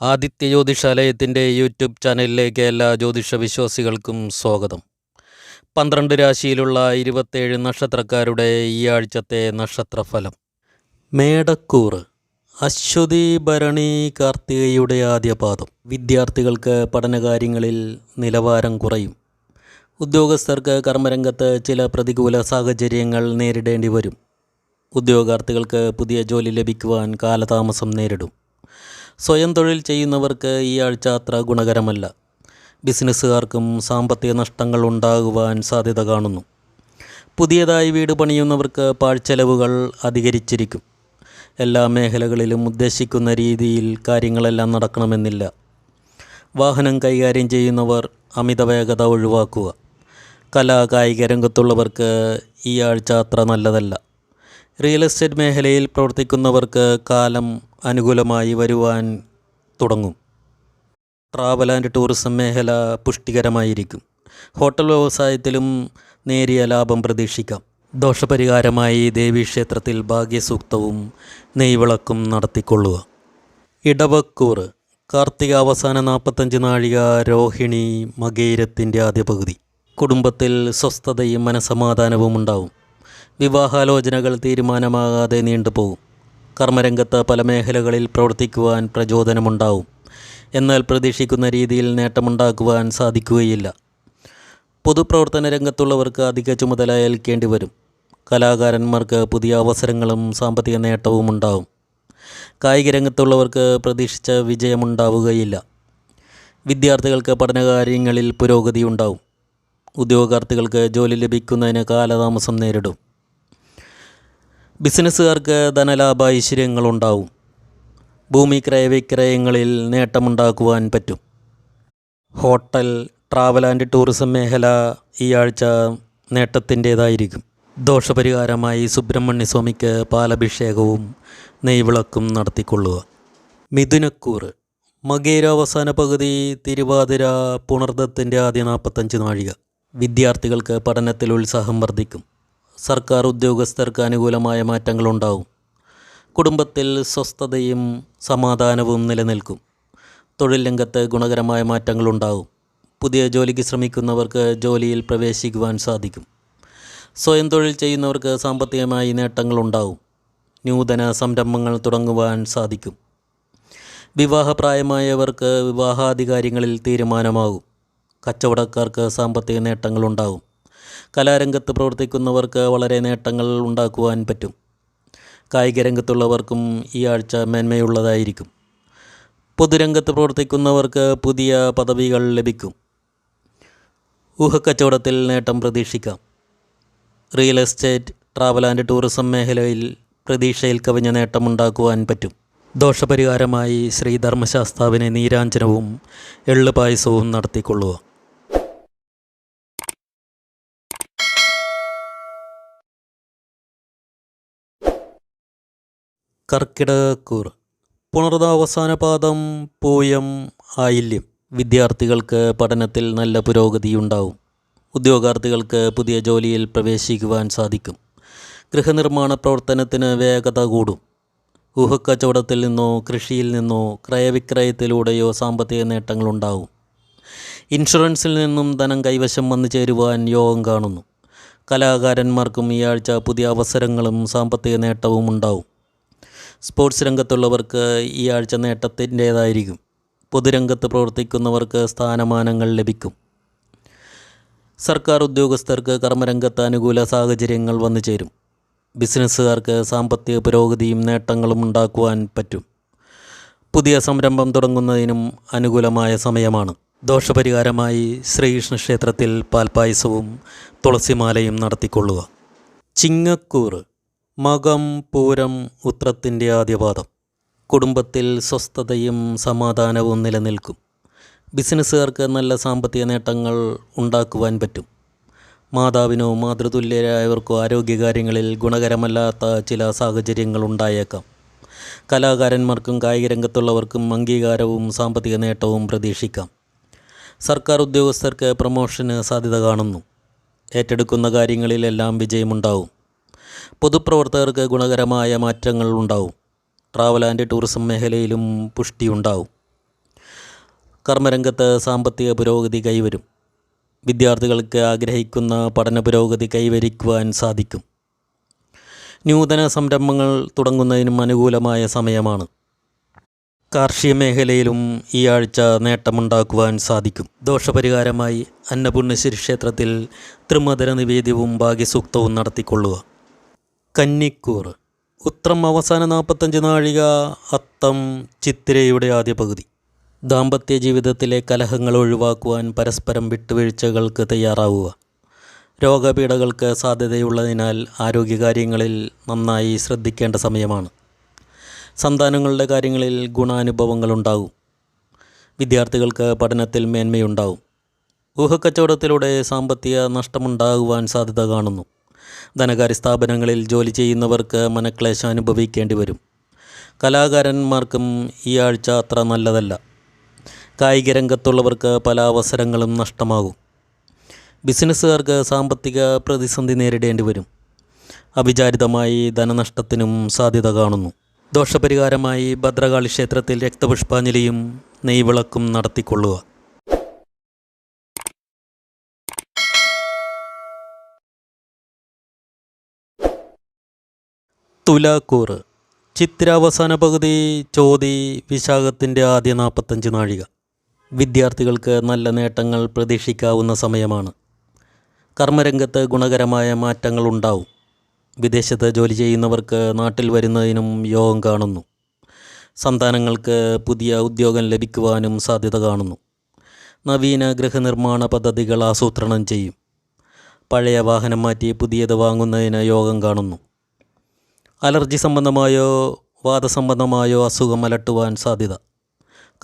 Aditya ജ്യോതിഷാലയത്തിന്റെ YouTube ചാനലിലേക്ക് എല്ലാ ജ്യോതിഷ വിശ്വാസികൾക്കും സ്വാഗതം. പന്ത്രണ്ട് രാശിയിലുള്ള ഇരുപത്തേഴ് നക്ഷത്രക്കാരുടെ ഈ ആഴ്ചത്തെ നക്ഷത്രഫലം. മേടക്കൂർ അശ്വതി ഭരണി കാർത്തികയുടെ ആദ്യപാദം. വിദ്യാർത്ഥികൾക്ക് പഠനകാര്യങ്ങളിൽ നിലവാരം കുറയും. ഉദ്യോഗസ്ഥർക്ക് കർമ്മരംഗത്ത് ചില പ്രതികൂല സാഹചര്യങ്ങൾ നേരിടേണ്ടി വരും. ഉദ്യോഗാർത്ഥികൾക്ക് പുതിയ ജോലി ലഭിക്കുവാൻ കാലതാമസം നേരിടും. സ്വയം തൊഴിൽ ചെയ്യുന്നവർക്ക് ഈ ആഴ്ച അത്ര ഗുണകരമല്ല. ബിസിനസ്സുകാർക്കും സാമ്പത്തിക നഷ്ടങ്ങൾ ഉണ്ടാകുവാൻ സാധ്യത കാണുന്നു. പുതിയതായി വീട് പണിയുന്നവർക്ക് പാഴ്ചെലവുകൾ അധികരിച്ചിരിക്കും. എല്ലാ മേഖലകളിലും ഉദ്ദേശിക്കുന്ന രീതിയിൽ കാര്യങ്ങളെല്ലാം നടക്കണമെന്നില്ല. വാഹനം കൈകാര്യം ചെയ്യുന്നവർ അമിത വേഗത ഒഴിവാക്കുക. കലാ കായിക രംഗത്തുള്ളവർക്ക് ഈ ആഴ്ച അത്ര നല്ലതല്ല. റിയൽ എസ്റ്റേറ്റ് മേഖലയിൽ പ്രവർത്തിക്കുന്നവർക്ക് കാലം അനുകൂലമായി വരുവാൻ തുടങ്ങും. ട്രാവൽ ആൻഡ് ടൂറിസം മേഖല പുഷ്ടികരമായിരിക്കും. ഹോട്ടൽ വ്യവസായത്തിലും നേരിയ ലാഭം പ്രതീക്ഷിക്കാം. ദോഷപരിഹാരമായി ദേവീക്ഷേത്രത്തിൽ ഭാഗ്യസൂക്തവും നെയ്വിളക്കും നടത്തിക്കൊള്ളുക. ഇടവക്കൂർ കാർത്തിക അവസാന നാൽപ്പത്തഞ്ച് നാഴിക രോഹിണി മകേരത്തിന്റെ ആദ്യ പകുതി കുടുംബത്തിൽ സ്വസ്ഥതയും മനസമാധാനവും ഉണ്ടാവും. വിവാഹാലോചനകൾ തീരുമാനമാകാതെ നീണ്ടുപോകും. കർമ്മരംഗത്ത് പല മേഖലകളിൽ പ്രവർത്തിക്കുവാൻ പ്രചോദനമുണ്ടാവും. എന്നാൽ പ്രതീക്ഷിക്കുന്ന രീതിയിൽ നേട്ടമുണ്ടാക്കുവാൻ സാധിക്കുകയില്ല. പൊതുപ്രവർത്തന രംഗത്തുള്ളവർക്ക് അധിക ചുമതല ഏൽക്കേണ്ടി വരും. കലാകാരന്മാർക്ക് പുതിയ അവസരങ്ങളും സാമ്പത്തിക നേട്ടവും ഉണ്ടാവും. കായിക രംഗത്തുള്ളവർക്ക് പ്രതീക്ഷിച്ച വിജയമുണ്ടാവുകയില്ല. വിദ്യാർത്ഥികൾക്ക് പഠനകാര്യങ്ങളിൽ പുരോഗതി ഉണ്ടാവും. ഉദ്യോഗാർത്ഥികൾക്ക് ജോലി ലഭിക്കുന്നതിന് കാലതാമസം നേരിടും. ബിസിനസ്സുകാർക്ക് ധനലാഭ ഐശ്വര്യങ്ങളുണ്ടാവും. ഭൂമി ക്രയവിക്രയങ്ങളിൽ നേട്ടമുണ്ടാക്കുവാൻ പറ്റും. ഹോട്ടൽ ട്രാവൽ ആൻഡ് ടൂറിസം മേഖല ഈ ആഴ്ച നേട്ടത്തിന്റേതായിരിക്കും. ദോഷപരിഹാരമായി സുബ്രഹ്മണ്യ സ്വാമിക്ക് പാലഭിഷേകവും നെയ്വിളക്കും നടത്തിക്കൊള്ളുക. മിഥുനക്കൂറ് മകേര അവസാന പകുതി തിരുവാതിര പുണർദത്തിന്റെ ആദ്യ നാൽപ്പത്തഞ്ച് നാഴിക. വിദ്യാർത്ഥികൾക്ക് പഠനത്തിൽ ഉത്സാഹം വർദ്ധിക്കും. സർക്കാർ ഉദ്യോഗസ്ഥർക്ക് അനുകൂലമായ മാറ്റങ്ങളുണ്ടാവും. കുടുംബത്തിൽ സ്വസ്ഥതയും സമാധാനവും നിലനിൽക്കും. തൊഴിൽ രംഗത്ത് ഗുണകരമായ മാറ്റങ്ങളുണ്ടാവും. പുതിയ ജോലിക്ക് ശ്രമിക്കുന്നവർക്ക് ജോലിയിൽ പ്രവേശിക്കുവാൻ സാധിക്കും. സ്വയം തൊഴിൽ ചെയ്യുന്നവർക്ക് സാമ്പത്തികമായി നേട്ടങ്ങളുണ്ടാവും. നൂതന സംരംഭങ്ങൾ തുടങ്ങുവാൻ സാധിക്കും. വിവാഹപ്രായമായവർക്ക് വിവാഹാധികാരികളിൽ തീരുമാനമാകും. കച്ചവടക്കാർക്ക് സാമ്പത്തിക നേട്ടങ്ങളുണ്ടാവും. കലാരംഗത്ത് പ്രവർത്തിക്കുന്നവർക്ക് വളരെ നേട്ടങ്ങൾ ഉണ്ടാക്കുവാൻ പറ്റും. കായിക രംഗത്തുള്ളവർക്കും ഈ ആഴ്ച മേന്മയുള്ളതായിരിക്കും. പൊതുരംഗത്ത് പ്രവർത്തിക്കുന്നവർക്ക് പുതിയ പദവികൾ ലഭിക്കും. ഊഹക്കച്ചവടത്തിൽ നേട്ടം പ്രതീക്ഷിക്കാം. Real estate travel and tourism മേഖലയിൽ പ്രതീക്ഷയിൽ കവിഞ്ഞ നേട്ടമുണ്ടാക്കുവാൻ പറ്റും. ദോഷപരിഹാരമായി ശ്രീധർമ്മശാസ്താവിനെ നീരാഞ്ജനവും എള്ളുപായസവും നടത്തിക്കൊള്ളുക. കർക്കിടകക്കൂർ. പുണർതാവസാന പാദം പൂയം ആയില്യം. വിദ്യാർത്ഥികൾക്ക് പഠനത്തിൽ നല്ല പുരോഗതിയുണ്ടാവും. ഉദ്യോഗാർത്ഥികൾക്ക് പുതിയ ജോലിയിൽ പ്രവേശിക്കുവാൻ സാധിക്കും. ഗൃഹനിർമ്മാണ പ്രവർത്തനത്തിന് വേഗത കൂടും. ഊഹക്കച്ചവടത്തിൽ നിന്നോ കൃഷിയിൽ നിന്നോ ക്രയവിക്രയത്തിലൂടെയോ സാമ്പത്തിക നേട്ടങ്ങളുണ്ടാവും. ഇൻഷുറൻസിൽ നിന്നും ധനം കൈവശം വന്നു ചേരുവാൻ യോഗം കാണുന്നു. കലാകാരന്മാർക്കും ഈ ആഴ്ച പുതിയ അവസരങ്ങളും സാമ്പത്തിക നേട്ടവും ഉണ്ടാവും. സ്പോർട്സ് രംഗത്തുള്ളവർക്ക് ഈ ആഴ്ച നേട്ടത്തിന്റേതായിരിക്കും. പൊതുരംഗത്ത് പ്രവർത്തിക്കുന്നവർക്ക് സ്ഥാനമാനങ്ങൾ ലഭിക്കും. സർക്കാർ ഉദ്യോഗസ്ഥർക്ക് കർമ്മരംഗത്ത് അനുകൂല സാഹചര്യങ്ങൾ വന്നു ചേരും. ബിസിനസ്സുകാർക്ക് സാമ്പത്തിക പുരോഗതിയും നേട്ടങ്ങളും ഉണ്ടാക്കുവാൻ പറ്റും. പുതിയ സംരംഭം തുടങ്ങുന്നതിനും അനുകൂലമായ സമയമാണ്. ദോഷപരിഹാരമായി ശ്രീകൃഷ്ണ ക്ഷേത്രത്തിൽ പാൽപ്പായസവും തുളസിമാലയും നടത്തിക്കൊള്ളുക. ചിങ്ങക്കൂറ് മകം പൂരം ഉത്രത്തിന്റെ ആദ്യപാദം. കുടുംബത്തിൽ സ്വസ്ഥതയും സമാധാനവും നിലനിൽക്കും. ബിസിനസ്സുകാർക്ക് നല്ല സാമ്പത്തിക നേട്ടങ്ങൾ ഉണ്ടാക്കുവാൻ പറ്റും. മാതാവിനോ മാതൃതുല്യരായവർക്കോ ആരോഗ്യകാര്യങ്ങളിൽ ഗുണകരമല്ലാത്ത ചില സാഹചര്യങ്ങൾ ഉണ്ടായേക്കാം. കലാകാരന്മാർക്കും കായിക രംഗത്തുള്ളവർക്കും അംഗീകാരവും സാമ്പത്തിക നേട്ടവും പ്രതീക്ഷിക്കാം. സർക്കാർ ഉദ്യോഗസ്ഥർക്ക് പ്രമോഷന് സാധ്യത കാണുന്നു. ഏറ്റെടുക്കുന്ന കാര്യങ്ങളിലെല്ലാം വിജയമുണ്ടാവും. പൊതുപ്രവർത്തകർക്ക് ഗുണകരമായ മാറ്റങ്ങൾ ഉണ്ടാവും. ട്രാവൽ ആൻഡ് ടൂറിസം മേഖലയിലും പുഷ്ടിയുണ്ടാവും കർമ്മരംഗത്ത് സാമ്പത്തിക പുരോഗതി കൈവരും. വിദ്യാർത്ഥികൾക്ക് ആഗ്രഹിക്കുന്ന പഠന പുരോഗതി കൈവരിക്കുവാൻ സാധിക്കും. നൂതന സംരംഭങ്ങൾ തുടങ്ങുന്നതിനും അനുകൂലമായ സമയമാണ്. കാർഷിക മേഖലയിലും ഈ ആഴ്ച നേട്ടമുണ്ടാക്കുവാൻ സാധിക്കും. ദോഷപരിഹാരമായി അന്നപൂർണേശ്വരി ക്ഷേത്രത്തിൽ ത്രിമധുര നിവേദ്യവും ഭാഗ്യസൂക്തവും നടത്തിക്കൊള്ളുക. കന്നിക്കൂർ ഉത്രം അവസാന നാൽപ്പത്തഞ്ച് നാഴിക അത്തം ചിത്തിരയുടെ ആദ്യ പകുതി. ദാമ്പത്യ ജീവിതത്തിലെ കലഹങ്ങൾ ഒഴിവാക്കുവാൻ പരസ്പരം വിട്ടുവീഴ്ചകൾക്ക് തയ്യാറാവുക. രോഗപീഠകൾക്ക് സാധ്യതയുള്ളതിനാൽ ആരോഗ്യകാര്യങ്ങളിൽ നന്നായി ശ്രദ്ധിക്കേണ്ട സമയമാണ്. സന്താനങ്ങളുടെ കാര്യങ്ങളിൽ ഗുണാനുഭവങ്ങളുണ്ടാകും. വിദ്യാർത്ഥികൾക്ക് പഠനത്തിൽ മേന്മയുണ്ടാവും ഊഹക്കച്ചവടത്തിലൂടെ സാമ്പത്തിക നഷ്ടമുണ്ടാകുവാൻ സാധ്യത കാണുന്നു. ധനകാര്യ സ്ഥാപനങ്ങളിൽ ജോലി ചെയ്യുന്നവർക്ക് മനക്ലേശം അനുഭവിക്കേണ്ടി വരും. കലാകാരന്മാർക്കും ഈ ആഴ്ച അത്ര നല്ലതല്ല. കായിക രംഗത്തുള്ളവർക്ക് പല അവസരങ്ങളും നഷ്ടമാകും. ബിസിനസ്സുകാർക്ക് സാമ്പത്തിക പ്രതിസന്ധി നേരിടേണ്ടി വരും. അവിചാരിതമായി ധനനഷ്ടത്തിനും സാധ്യത കാണുന്നു. ദോഷപരിഹാരമായി ഭദ്രകാളി ക്ഷേത്രത്തിൽ രക്തപുഷ്പാഞ്ജലിയും നെയ്വിളക്കും നടത്തിക്കൊള്ളുക. തുലാക്കൂറ്. ചിത്തിര അവസാന പകുതി ചോതി വിശാഖത്തിന്റെ ആദ്യ നാൽപ്പത്തഞ്ച് നാഴിക. വിദ്യാർത്ഥികൾക്ക് നല്ല നേട്ടങ്ങൾ പ്രതീക്ഷിക്കാവുന്ന സമയമാണ്. കർമ്മരംഗത്ത് ഗുണകരമായ മാറ്റങ്ങൾ ഉണ്ടാവും. വിദേശത്ത് ജോലി ചെയ്യുന്നവർക്ക് നാട്ടിൽ വരുന്നതിനും യോഗം കാണുന്നു. സന്താനങ്ങൾക്ക് പുതിയ ഉദ്യോഗം ലഭിക്കുവാനും സാധ്യത കാണുന്നു. നവീന ഗൃഹനിർമ്മാണ പദ്ധതികൾ ആസൂത്രണം ചെയ്യും. പഴയ വാഹനം മാറ്റി പുതിയത് വാങ്ങുന്നതിന് യോഗം കാണുന്നു. അലർജി സംബന്ധമായോ വാദസംബന്ധമായോ അസുഖം അലട്ടുവാൻ സാധ്യത.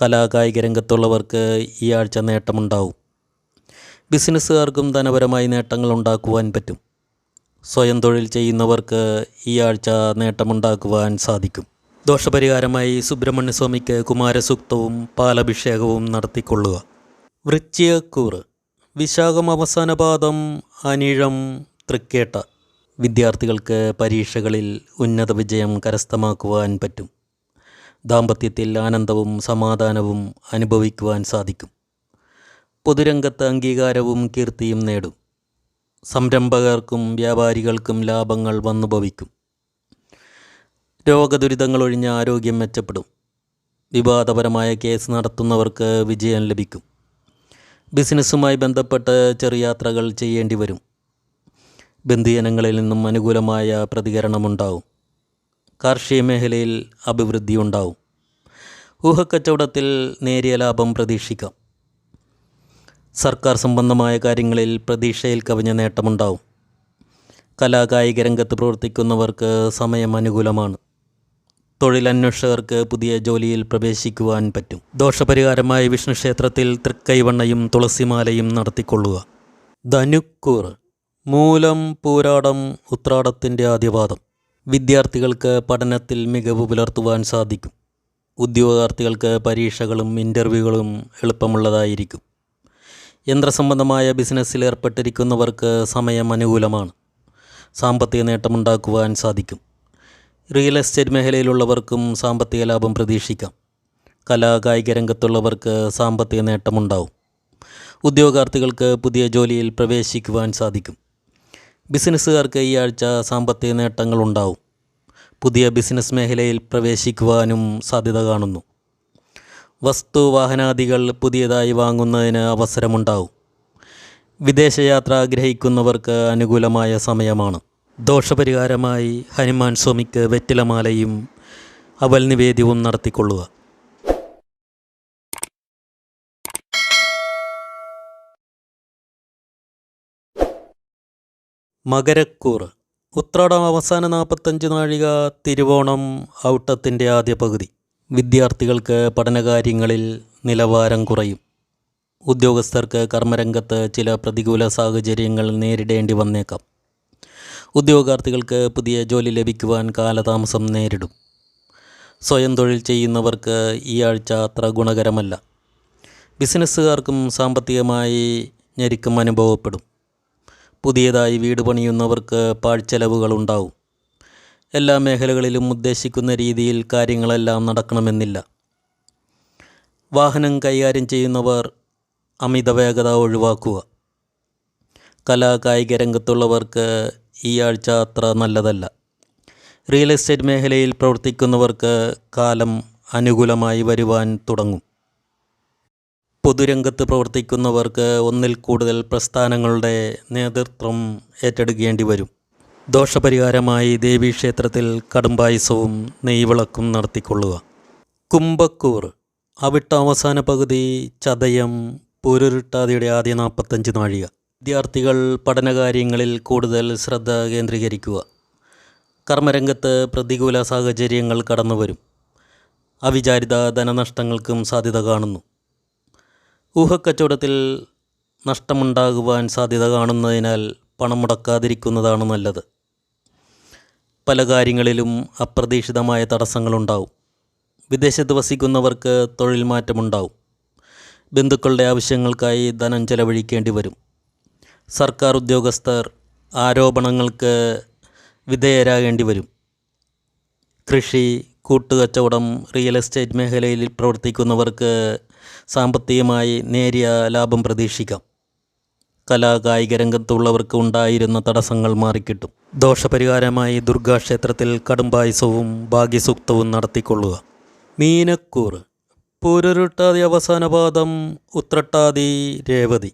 കലാകായിക രംഗത്തുള്ളവർക്ക് ഈ ആഴ്ച നേട്ടമുണ്ടാവും. ബിസിനസ്സുകാർക്കും ധനപരമായി നേട്ടങ്ങൾ ഉണ്ടാക്കുവാൻ പറ്റും. സ്വയം തൊഴിൽ ചെയ്യുന്നവർക്ക് ഈ ആഴ്ച നേട്ടമുണ്ടാക്കുവാൻ സാധിക്കും. ദോഷപരിഹാരമായി സുബ്രഹ്മണ്യസ്വാമിക്ക് കുമാരസൂക്തവും പാലഭിഷേകവും നടത്തിക്കൊള്ളുക. വൃശ്ചികക്കൂറ്. വിശാഖം അവസാന പാദം അനിഴം തൃക്കേട്ട. വിദ്യാർത്ഥികൾക്ക് പരീക്ഷകളിൽ ഉന്നത വിജയം കരസ്ഥമാക്കുവാൻ പറ്റും. ദാമ്പത്യത്തിൽ ആനന്ദവും സമാധാനവും അനുഭവിക്കുവാൻ സാധിക്കും. പൊതുരംഗത്ത് അംഗീകാരവും കീർത്തിയും നേടും. സംരംഭകർക്കും വ്യാപാരികൾക്കും ലാഭങ്ങൾ വന്നു ഭവിക്കും രോഗദുരിതങ്ങൾ ഒഴിഞ്ഞ ആരോഗ്യം മെച്ചപ്പെടും. വിവാദപരമായ കേസ് നടത്തുന്നവർക്ക് വിജയം ലഭിക്കും. ബിസിനസ്സുമായി ബന്ധപ്പെട്ട് ചെറിയ യാത്രകൾ ചെയ്യേണ്ടി വരും ബന്ധുജനങ്ങളിൽ നിന്നും അനുകൂലമായ പ്രതികരണമുണ്ടാവും. കാർഷിക മേഖലയിൽ അഭിവൃദ്ധി ഉണ്ടാവും ഊഹക്കച്ചവടത്തിൽ നേരിയ ലാഭം പ്രതീക്ഷിക്കാം. സർക്കാർ സംബന്ധമായ കാര്യങ്ങളിൽ പ്രതീക്ഷയിൽ കവിഞ്ഞ നേട്ടമുണ്ടാവും. കലാകായിക രംഗത്ത് പ്രവർത്തിക്കുന്നവർക്ക് സമയം അനുകൂലമാണ്. തൊഴിലന്വേഷകർക്ക് പുതിയ ജോലിയിൽ പ്രവേശിക്കുവാൻ പറ്റും. ദോഷപരിഹാരമായി വിഷ്ണു ക്ഷേത്രത്തിൽ തൃക്കൈവണ്ണയും തുളസിമാലയും നടത്തിക്കൊള്ളുക. ധനുക്കൂർ മൂലം പൂരാടം ഉത്രാടത്തിന്റെ ആദ്യപാദം. വിദ്യാർത്ഥികൾക്ക് പഠനത്തിൽ മികവ് പുലർത്തുവാൻ സാധിക്കും. ഉദ്യോഗാർത്ഥികൾക്ക് പരീക്ഷകളും ഇന്റർവ്യൂകളും എളുപ്പമുള്ളതായിരിക്കും. യന്ത്രസംബന്ധമായ ബിസിനസ്സിൽ ഏർപ്പെട്ടിരിക്കുന്നവർക്ക് സമയം അനുകൂലമാണ്. സാമ്പത്തിക നേട്ടമുണ്ടാക്കുവാൻ സാധിക്കും. റിയൽ എസ്റ്റേറ്റ് മേഖലയിലുള്ളവർക്കും സാമ്പത്തിക ലാഭം പ്രതീക്ഷിക്കാം. കലാകായിക രംഗത്തുള്ളവർക്ക് സാമ്പത്തിക നേട്ടമുണ്ടാവും. ഉദ്യോഗാർത്ഥികൾക്ക് പുതിയ ജോലിയിൽ പ്രവേശിക്കുവാൻ സാധിക്കും. ബിസിനസ്സുകാർക്ക് ഈ ആഴ്ച സാമ്പത്തിക നേട്ടങ്ങളുണ്ടാവും പുതിയ ബിസിനസ് മേഖലയിൽ പ്രവേശിക്കുവാനും സാധ്യത കാണുന്നു. വസ്തു വാഹനാദികൾ പുതിയതായി വാങ്ങുന്നതിന് അവസരമുണ്ടാവും. വിദേശയാത്ര ആഗ്രഹിക്കുന്നവർക്ക് അനുകൂലമായ സമയമാണ്. ദോഷപരിഹാരമായി ഹനുമാൻ സ്വാമിക്ക് വെറ്റിലമാലയും അവൽ നിവേദ്യവും നടത്തിക്കൊള്ളുക. മകരക്കൂറ് ഉത്രാടം അവസാന നാൽപ്പത്തഞ്ച് നാഴിക തിരുവോണം ഔട്ടത്തിന്റെ ആദ്യ പകുതി. വിദ്യാർത്ഥികൾക്ക് പഠനകാര്യങ്ങളിൽ നിലവാരം കുറയും. ഉദ്യോഗസ്ഥർക്ക് കർമ്മരംഗത്ത് ചില പ്രതികൂല സാഹചര്യങ്ങൾ നേരിടേണ്ടി വന്നേക്കാം. ഉദ്യോഗാർത്ഥികൾക്ക് പുതിയ ജോലി ലഭിക്കുവാൻ കാലതാമസം നേരിടും. സ്വയം തൊഴിൽ ചെയ്യുന്നവർക്ക് ഈ ആഴ്ച അത്ര ഗുണകരമല്ല. ബിസിനസ്സുകാർക്കും സാമ്പത്തികമായി ഞെരുക്കം അനുഭവപ്പെടും. പുതിയതായി വീട് പണിയുന്നവർക്ക് പാഴ്ചെലവുകളുണ്ടാവും. എല്ലാ മേഖലകളിലും ഉദ്ദേശിക്കുന്ന രീതിയിൽ കാര്യങ്ങളെല്ലാം നടക്കണമെന്നില്ല. വാഹനം കൈകാര്യം ചെയ്യുന്നവർ അമിത വേഗത ഒഴിവാക്കുക. കലാ കായിക രംഗത്തുള്ളവർക്ക് ഈ ആഴ്ച അത്ര നല്ലതല്ല. റിയൽ എസ്റ്റേറ്റ് മേഖലയിൽ പ്രവർത്തിക്കുന്നവർക്ക് കാലം അനുകൂലമായി വരുവാൻ തുടങ്ങും. പൊതുരംഗത്ത് പ്രവർത്തിക്കുന്നവർക്ക് ഒന്നിൽ കൂടുതൽ പ്രസ്ഥാനങ്ങളുടെ നേതൃത്വം ഏറ്റെടുക്കേണ്ടി വരും. ദോഷപരിഹാരമായി ദേവീക്ഷേത്രത്തിൽ കടുംപായസവും നെയ്വിളക്കും നടത്തിക്കൊള്ളുക. കുംഭക്കൂർ അവിട്ട അവസാന പകുതി ചതയം പൂരുരുട്ടാതിയുടെ ആദ്യ നാൽപ്പത്തഞ്ച് നാഴിക. വിദ്യാർത്ഥികൾ പഠനകാര്യങ്ങളിൽ കൂടുതൽ ശ്രദ്ധ കേന്ദ്രീകരിക്കുക. കർമ്മരംഗത്ത് പ്രതികൂല സാഹചര്യങ്ങൾ കടന്നുവരും. അവിചാരിത ധനനഷ്ടങ്ങൾക്കും സാധ്യത കാണുന്നു. ഊഹക്കച്ചവടത്തിൽ നഷ്ടമുണ്ടാകുവാൻ സാധ്യത കാണുന്നതിനാൽ പണം മുടക്കാതിരിക്കുന്നതാണ് നല്ലത്. പല കാര്യങ്ങളിലും അപ്രതീക്ഷിതമായ തടസ്സങ്ങളുണ്ടാവും. വിദേശത്ത് വസിക്കുന്നവർക്ക് തൊഴിൽ മാറ്റമുണ്ടാവും. ബന്ധുക്കളുടെ ആവശ്യങ്ങൾക്കായി ധനം ചെലവഴിക്കേണ്ടി വരും. സർക്കാർ ഉദ്യോഗസ്ഥർ ആരോപണങ്ങൾക്ക് വിധേയരാകേണ്ടി വരും. കൃഷി കൂട്ടുകച്ചവടം റിയൽ എസ്റ്റേറ്റ് മേഖലയിൽ പ്രവർത്തിക്കുന്നവർക്ക് സാമ്പത്തികമായി നേരിയ ലാഭം പ്രതീക്ഷിക്കാം. കലാ കായിക രംഗത്തുള്ളവർക്ക് ഉണ്ടായിരുന്ന തടസ്സങ്ങൾ മാറിക്കിട്ടും. ദോഷപരിഹാരമായി ദുർഗാക്ഷേത്രത്തിൽ കടുംപായസവും ഭാഗ്യസൂക്തവും നടത്തിക്കൊള്ളുക. മീനക്കൂർ പൂരുരുട്ടാതി അവസാന പാദം ഉത്രട്ടാതി രേവതി.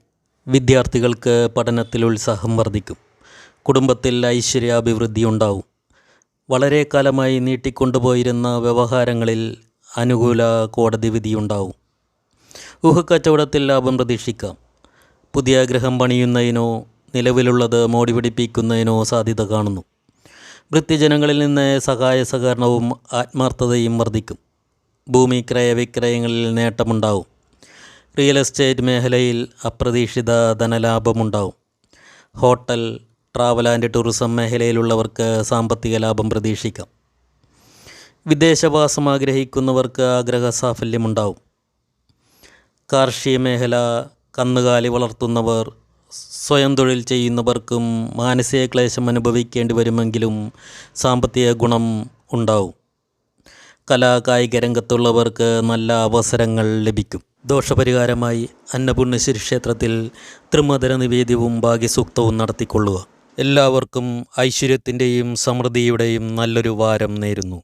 വിദ്യാർത്ഥികൾക്ക് പഠനത്തിൽ ഉത്സാഹം വർദ്ധിക്കും. കുടുംബത്തിൽ ഐശ്വര്യാഭിവൃദ്ധി ഉണ്ടാവും. വളരെ കാലമായി നീട്ടിക്കൊണ്ടുപോയിരുന്ന വ്യവഹാരങ്ങളിൽ അനുകൂല കോടതി വിധിയുണ്ടാവും. ഊഹക്കച്ചവടത്തിൽ ലാഭം പ്രതീക്ഷിക്കാം. പുതിയ ഗ്രഹം പണിയുന്നതിനോ നിലവിലുള്ളത് മോടി പിടിപ്പിക്കുന്നതിനോ സാധ്യത കാണുന്നു. വൃത്തിജനങ്ങളിൽ നിന്ന് സഹായ സഹകരണവും ആത്മാർത്ഥതയും വർദ്ധിക്കും. ഭൂമി ക്രയവിക്രയങ്ങളിൽ നേട്ടമുണ്ടാവും. റിയൽ എസ്റ്റേറ്റ് മേഖലയിൽ അപ്രതീക്ഷിത ധനലാഭമുണ്ടാവും. ഹോട്ടൽ ട്രാവൽ ആൻഡ് ടൂറിസം മേഖലയിലുള്ളവർക്ക് സാമ്പത്തിക ലാഭം പ്രതീക്ഷിക്കാം. വിദേശവാസം ആഗ്രഹിക്കുന്നവർക്ക് ആഗ്രഹ സാഫല്യമുണ്ടാവും കാർഷിക മേഖല കന്നുകാലി വളർത്തുന്നവർ സ്വയം തൊഴിൽ ചെയ്യുന്നവർക്കും മാനസിക ക്ലേശം അനുഭവിക്കേണ്ടി വരുമെങ്കിലും സാമ്പത്തിക ഗുണം ഉണ്ടാവും. കലാ കായിക രംഗത്തുള്ളവർക്ക് നല്ല അവസരങ്ങൾ ലഭിക്കും. ദോഷപരിഹാരമായി അന്നപൂർണേശ്വരി ക്ഷേത്രത്തിൽ ത്രിമധുര നിവേദ്യവും ഭാഗ്യസൂക്തവും നടത്തിക്കൊള്ളുക. എല്ലാവർക്കും ഐശ്വര്യത്തിന്റെയും സമൃദ്ധിയുടെയും നല്ലൊരു വാരം നേരുന്നു.